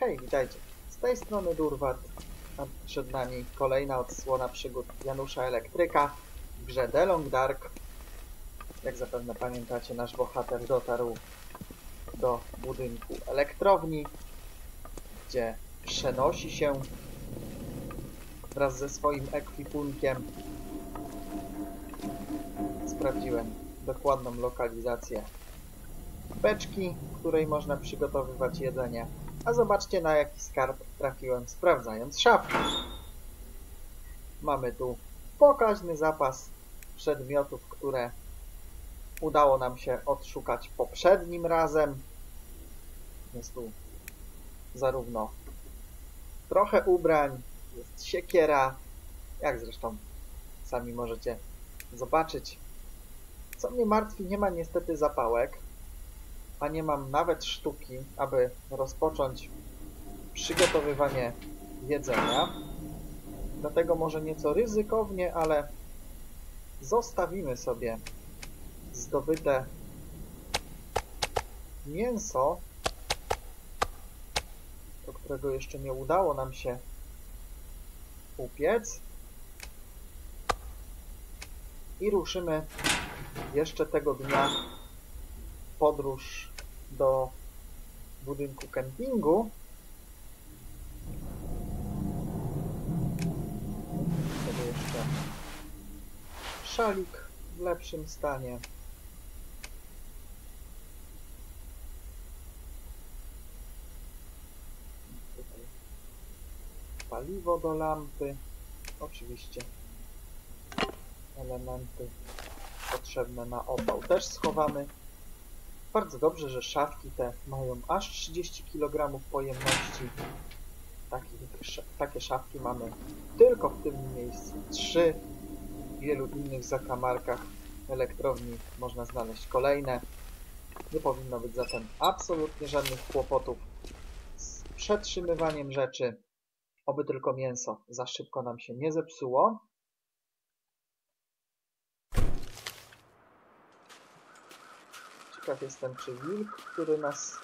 Hej, witajcie. Z tej strony Durwat, przed nami kolejna odsłona przygód Janusza Elektryka w grze The Long Dark. Jak zapewne pamiętacie, nasz bohater dotarł do budynku elektrowni, gdzie przenosi się wraz ze swoim ekwipunkiem. Sprawdziłem dokładną lokalizację beczki, w której można przygotowywać jedzenie. A zobaczcie na jaki skarb trafiłem sprawdzając szafki. Mamy tu pokaźny zapas przedmiotów, które udało nam się odszukać poprzednim razem. Jest tu zarówno trochę ubrań, jest siekiera, jak zresztą sami możecie zobaczyć. Co mnie martwi, nie ma niestety zapałek, a nie mam nawet sztuki, aby rozpocząć przygotowywanie jedzenia. Dlatego może nieco ryzykownie, ale zostawimy sobie zdobyte mięso, do którego jeszcze nie udało nam się upiec. I ruszymy jeszcze tego dnia podróż do budynku kempingu. Sobie jeszcze szalik w lepszym stanie. Paliwo do lampy. Oczywiście elementy potrzebne na opał też schowamy. Bardzo dobrze, że szafki te mają aż 30 kg pojemności. Takich, takie szafki mamy tylko w tym miejscu. Trzy. W wielu innych zakamarkach elektrowni można znaleźć kolejne. Nie powinno być zatem absolutnie żadnych kłopotów z przetrzymywaniem rzeczy. Oby tylko mięso za szybko nam się nie zepsuło. Ciekaw jestem, czy wilk, który nas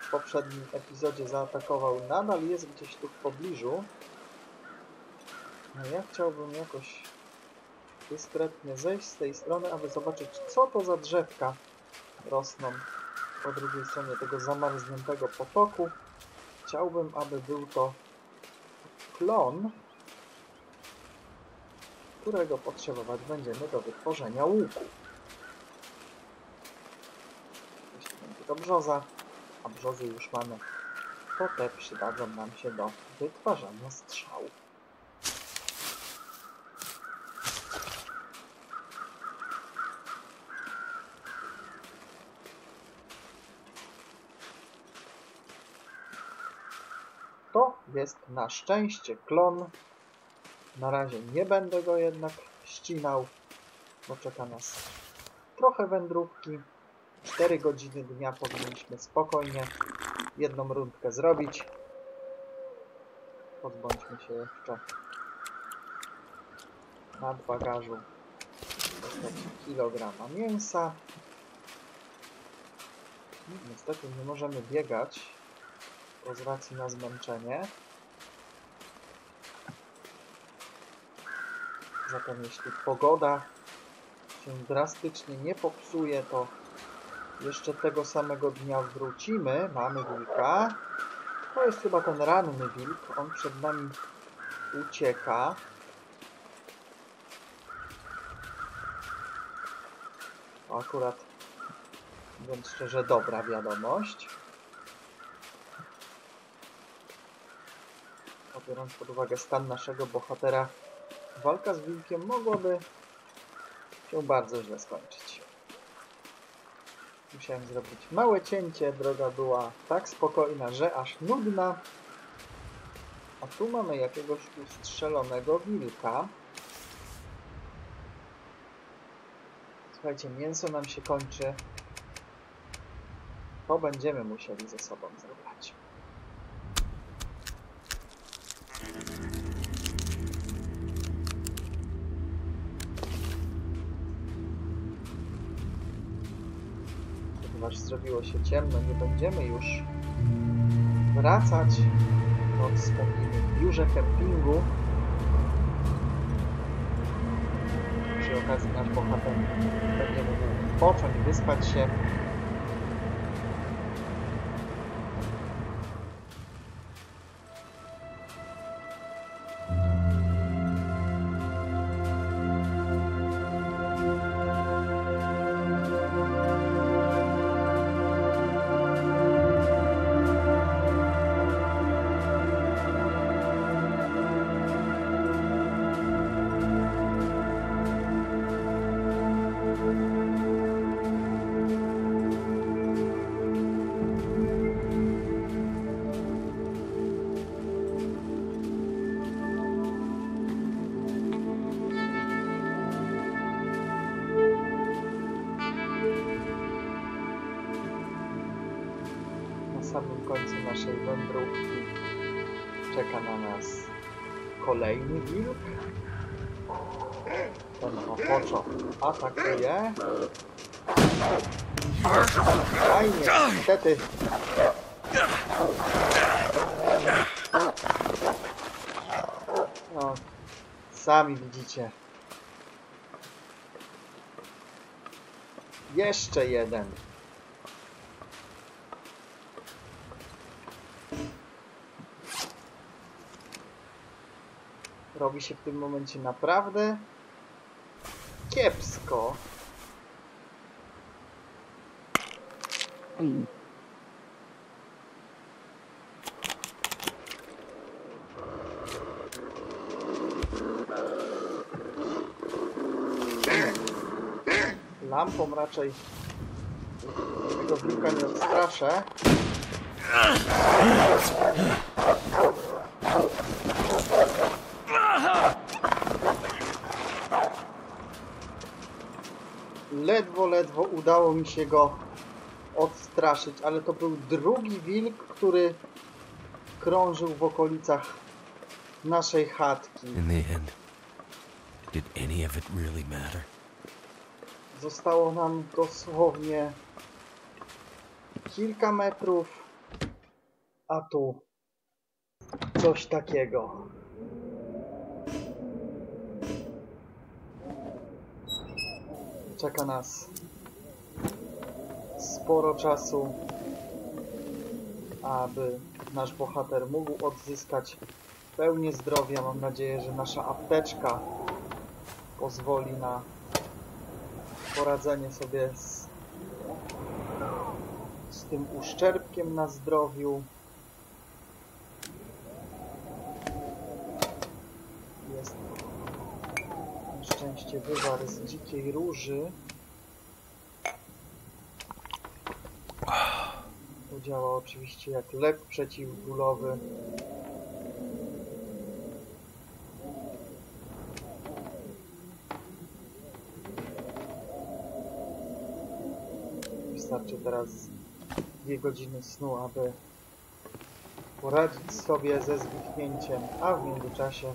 w poprzednim epizodzie zaatakował, nadal jest gdzieś tu w pobliżu. No ja chciałbym jakoś dyskretnie zejść z tej strony, aby zobaczyć, co to za drzewka rosną po drugiej stronie tego zamarzniętego potoku. Chciałbym, aby był to klon, którego potrzebować będziemy do wytworzenia łuku. Do brzoza, a brzozy już mamy, to te przydadzą nam się do wytwarzania strzału. To jest na szczęście klon. Na razie nie będę go jednak ścinał, bo czeka nas trochę wędrówki, 4 godziny dnia powinniśmy spokojnie jedną rundkę zrobić. Pozbądźmy się jeszcze nad bagażu kilograma mięsa. Niestety nie możemy biegać, bo racji na zmęczenie. Zatem jeśli pogoda się drastycznie nie popsuje, to jeszcze tego samego dnia wrócimy. Mamy wilka. To jest chyba ten ranny wilk. On przed nami ucieka. Akurat, mówiąc szczerze, dobra wiadomość. Biorąc pod uwagę stan naszego bohatera, walka z wilkiem mogłaby się bardzo źle skończyć. Musiałem zrobić małe cięcie, droga była tak spokojna, że aż nudna. A tu mamy jakiegoś ustrzelonego wilka. Słuchajcie, mięso nam się kończy. To będziemy musieli ze sobą zabrać. Ponieważ zrobiło się ciemno, nie będziemy już wracać. Noc spędzimy w biurze kempingu. Przy okazji nasz bohater będzie mógł odpocząć, wyspać się. Naszej wędrówki czeka na nas kolejny wilk. Ten ochoczo atakuje. Fajnie, niestety. No, sami widzicie. Jeszcze jeden. Robi się w tym momencie naprawdę kiepsko. Lampą raczej tego wilka nie odstraszę. Mi się go odstraszyć, ale to był drugi wilk, który krążył w okolicach naszej chatki. In the end, did any of it really matter? Zostało nam dosłownie kilka metrów, a tu coś takiego. Czeka nas sporo czasu, aby nasz bohater mógł odzyskać pełnię zdrowia. Mam nadzieję, że nasza apteczka pozwoli na poradzenie sobie z, z tym uszczerbkiem na zdrowiu. Jest na szczęście wywar z dzikiej róży. To działa oczywiście jak lek przeciwbólowy. Wystarczy teraz dwie godziny snu, aby poradzić sobie ze zwichnięciem, a w międzyczasie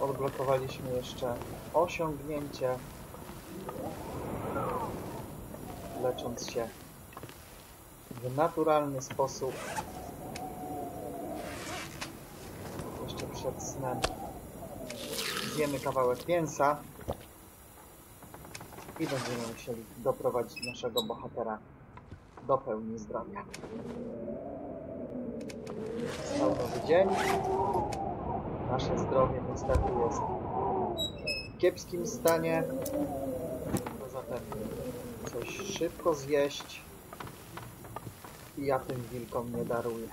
odblokowaliśmy jeszcze osiągnięcie, lecząc się w naturalny sposób. Jeszcze przed snem zjemy kawałek mięsa i będziemy musieli doprowadzić naszego bohatera do pełni zdrowia. Stał nowy dzień. Nasze zdrowie niestety jest w kiepskim stanie. Poza tym coś szybko zjeść ja tym wilkom nie daruję.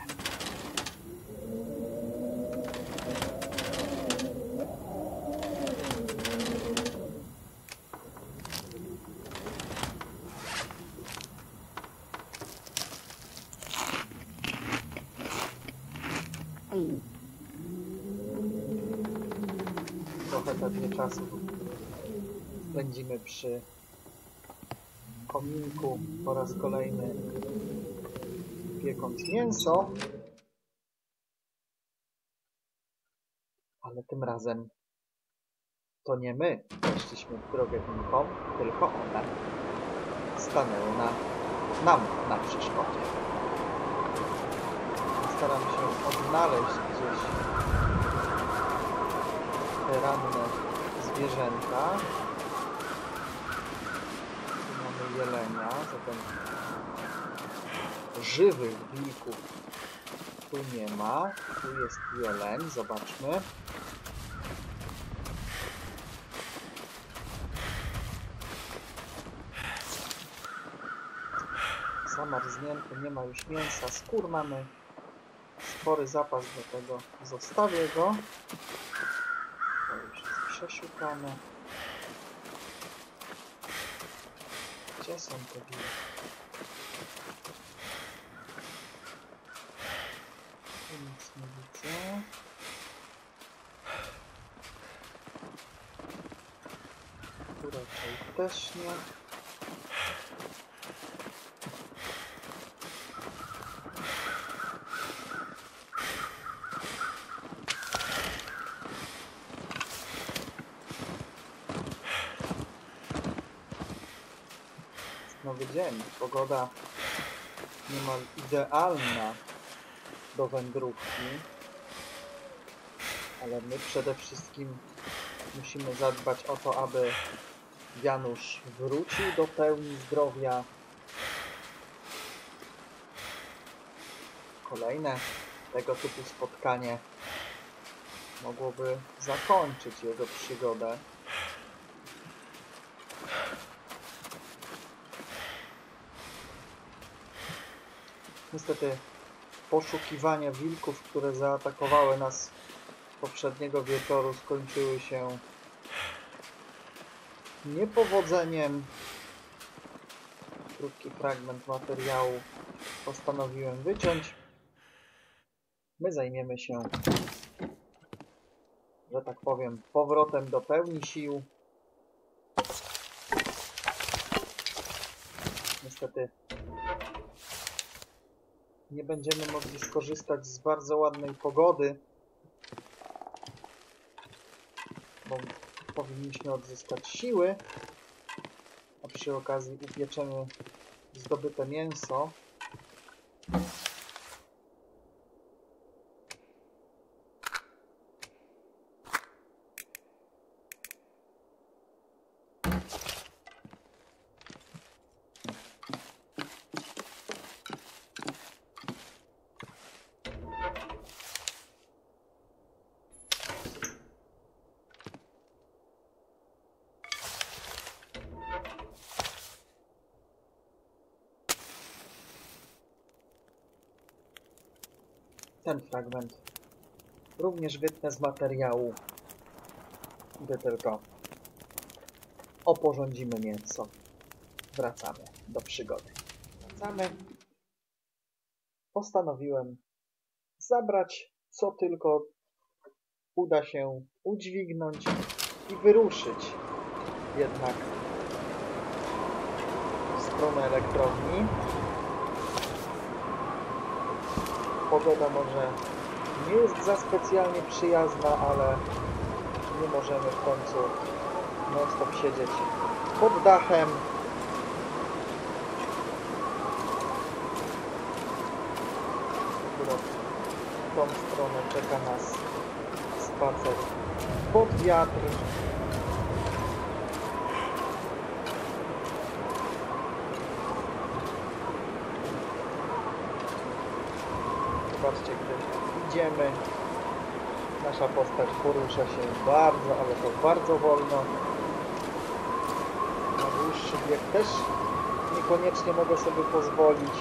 Trochę pewnie czasu spędzimy przy kominku po raz kolejny piekąc mięso. Ale tym razem to nie my weszliśmy w drogę wilkom, tylko one stanęły na, nam na przeszkodzie. Staram się odnaleźć gdzieś te ranne zwierzęta. Tu mamy jelenia, zatem żywych wilków tu nie ma. Tu jest jeleń, zobaczmy. Zamarznięty, nie ma już mięsa. Skór mamy spory zapas do tego. Zostawię go. To już jest przesiukane. Gdzie są te wilki? Nic nie widzę. Tu też nie. Nowy dzień, pogoda niemal idealna do wędrówki, ale my przede wszystkim musimy zadbać o to, aby Janusz wrócił do pełni zdrowia. Kolejne tego typu spotkanie mogłoby zakończyć jego przygodę. Niestety poszukiwania wilków, które zaatakowały nas poprzedniego wieczoru skończyły się niepowodzeniem. Krótki fragment materiału postanowiłem wyciąć. My zajmiemy się, że tak powiem, powrotem do pełni sił. Niestety nie będziemy mogli skorzystać z bardzo ładnej pogody, bo powinniśmy odzyskać siły, a przy okazji upieczemy zdobyte mięso. Ten fragment również wytnę z materiału, gdy tylko oporządzimy mięso. Wracamy do przygody. Wracamy. Postanowiłem zabrać co tylko uda się udźwignąć i wyruszyć jednak w stronę elektrowni. Pogoda może nie jest za specjalnie przyjazna, ale nie możemy w końcu non-stop siedzieć pod dachem. Akurat w tą stronę czeka nas spacer pod wiatr. Zobaczcie, gdy idziemy, nasza postać porusza się bardzo, ale to bardzo wolno. Na dłuższy bieg też niekoniecznie mogę sobie pozwolić.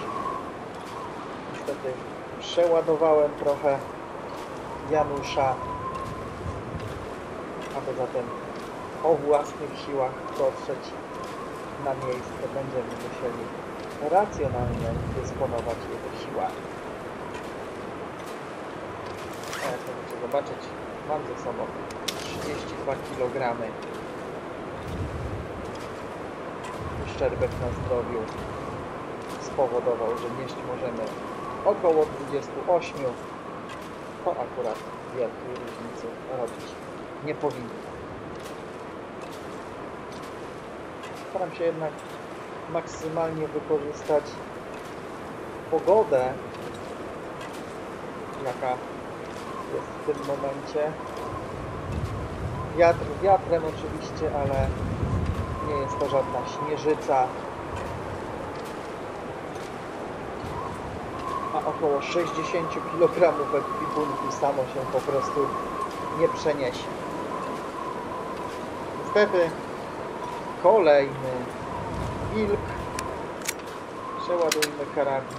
Niestety przeładowałem trochę Janusza, aby zatem o własnych siłach dotrzeć na miejsce. Będziemy musieli racjonalnie dysponować jego siłami. A jak możecie zobaczyć, mam ze sobą 32 kg. Uszczerbek na zdrowiu spowodował, że nieść możemy około 28. To akurat wielkiej różnicy robić nie powinno. Staram się jednak maksymalnie wykorzystać pogodę jaka jest w tym momencie. Wiatr wiatrem oczywiście, ale nie jest to żadna śnieżyca. A około 60 kg ekwipunku samo się po prostu nie przeniesie. Niestety kolejny wilk. Przeładujmy karabin.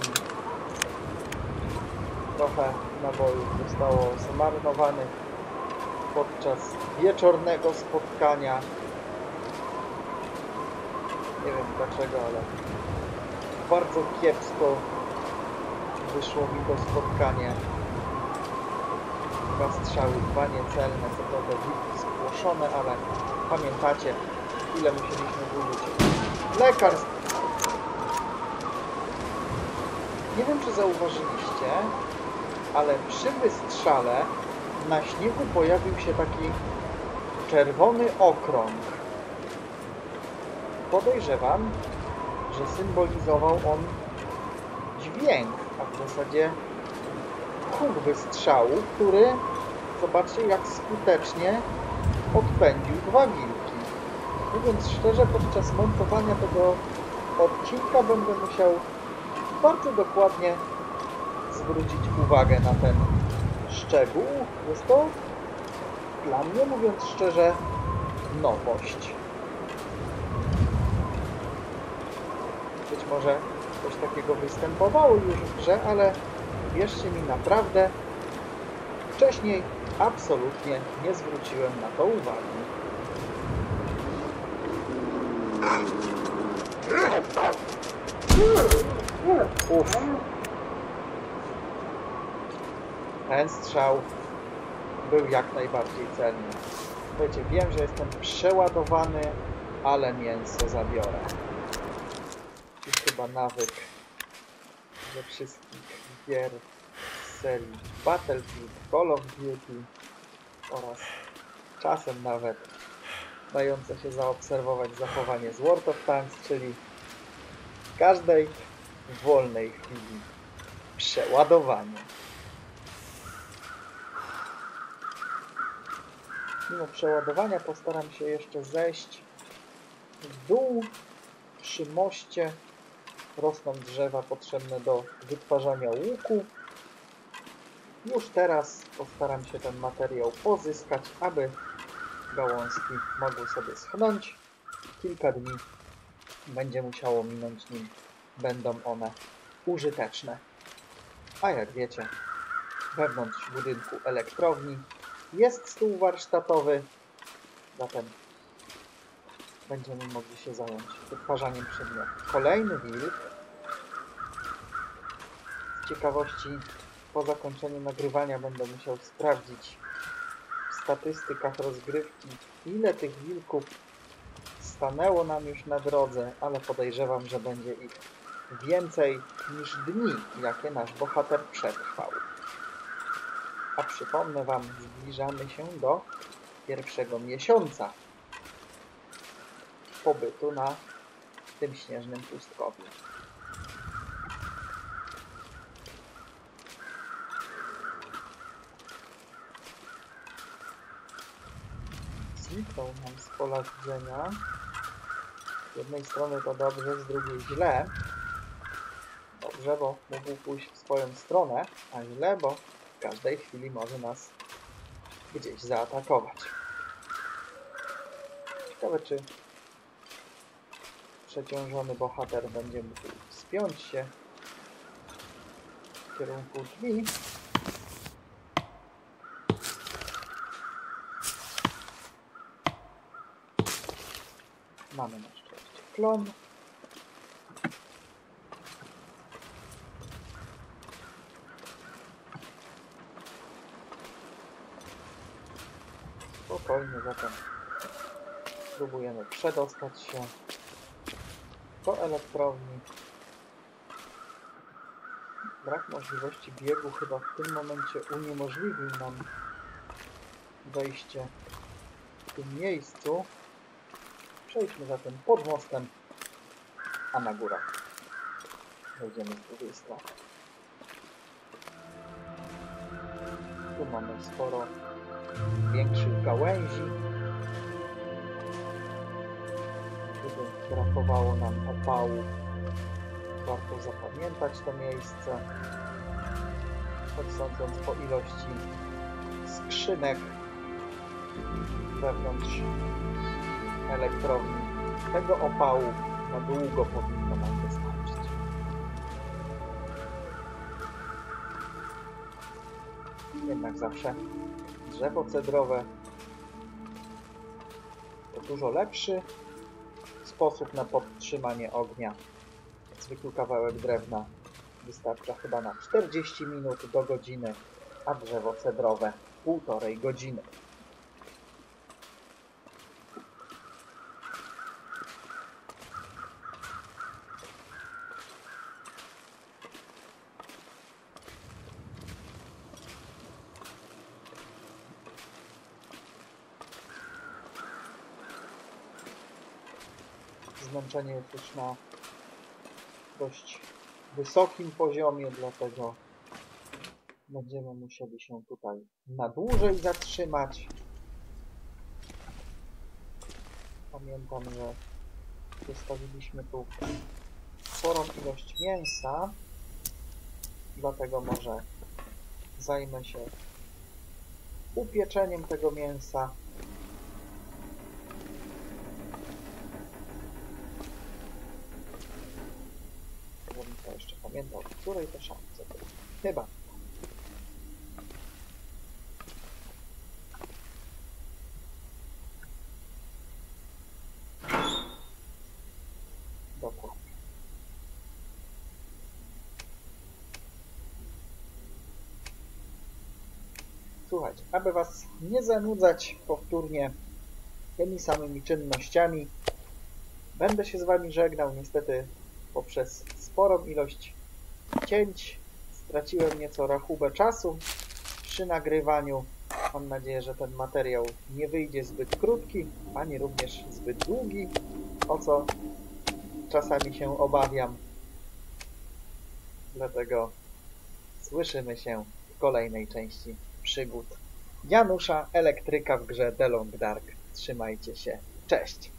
Trochę nabojów zostało zmarnowanych podczas wieczornego spotkania. Nie wiem dlaczego, ale bardzo kiepsko wyszło mi to spotkanie. Dwa strzały, dwa niecelne, co prawda wilki spłoszone, ale pamiętacie, ile musieliśmy zużyć lekarstw. Nie wiem, czy zauważyliście, ale przy wystrzale na śniegu pojawił się taki czerwony okrąg. Podejrzewam, że symbolizował on dźwięk, a w zasadzie huk wystrzału, który, zobaczcie jak skutecznie odpędził dwa wilki. Mówiąc szczerze, podczas montowania tego odcinka będę musiał bardzo dokładnie zwrócić uwagę na ten szczegół. Jest to dla mnie, mówiąc szczerze, nowość. Być może coś takiego występowało już w grze, ale wierzcie mi naprawdę, wcześniej absolutnie nie zwróciłem na to uwagi. Uff. Ten strzał był jak najbardziej celny. Słuchajcie, wiem, że jestem przeładowany, ale mięso zabiorę. Już chyba nawyk ze wszystkich gier z serii Battlefield, Call of Duty oraz czasem nawet dające się zaobserwować zachowanie z World of Tanks, czyli w każdej wolnej chwili przeładowanie. Mimo przeładowania postaram się jeszcze zejść w dół przy moście rosną drzewa potrzebne do wytwarzania łuku. Już teraz postaram się ten materiał pozyskać, aby gałązki mogły sobie schnąć. Kilka dni będzie musiało minąć, nim będą one użyteczne. A jak wiecie, wewnątrz budynku elektrowni jest stół warsztatowy, zatem będziemy mogli się zająć wytwarzaniem przedmiotów. Kolejny wilk. Z ciekawości po zakończeniu nagrywania będę musiał sprawdzić w statystykach rozgrywki, ile tych wilków stanęło nam już na drodze, ale podejrzewam, że będzie ich więcej niż dni, jakie nasz bohater przetrwał. A przypomnę Wam, zbliżamy się do pierwszego miesiąca pobytu na tym śnieżnym pustkowiu. Zniknął nam z pola widzenia. Z jednej strony to dobrze, z drugiej źle. Dobrze, bo mógł pójść w swoją stronę, a źle, bo każdej chwili może nas gdzieś zaatakować. Ciekawe, czy przeciążony bohater będzie mógł spiąć się w kierunku drzwi. Mamy na szczęście klon. Zatem spróbujemy przedostać się do elektrowni. Brak możliwości biegu chyba w tym momencie uniemożliwił nam wejście w tym miejscu. Przejdźmy zatem pod mostem, a na górach wejdziemy z drugiej strony. Tu mamy sporo większych gałęzi. Gdyby brakowało nam opału, warto zapamiętać to miejsce. Choć sądząc po ilości skrzynek wewnątrz elektrowni, tego opału na długo powinno nam wystarczyć. Jednak zawsze drzewo cedrowe to dużo lepszy sposób na podtrzymanie ognia. Zwykły kawałek drewna wystarcza chyba na 40 minut do godziny, a drzewo cedrowe półtorej godziny. Zmęczenie jest już na dość wysokim poziomie, dlatego będziemy musieli się tutaj na dłużej zatrzymać. Pamiętam, że wystawiliśmy tu sporą ilość mięsa, dlatego może zajmę się upieczeniem tego mięsa. Pamiętał, w której to szafce było. Chyba. Dokładnie. Słuchajcie, aby Was nie zanudzać powtórnie tymi samymi czynnościami, będę się z Wami żegnał. Niestety poprzez sporą ilość cięć straciłem nieco rachubę czasu przy nagrywaniu. Mam nadzieję, że ten materiał nie wyjdzie zbyt krótki, ani również zbyt długi, o co czasami się obawiam. Dlatego słyszymy się w kolejnej części przygód Janusza Elektryka w grze The Long Dark. Trzymajcie się. Cześć!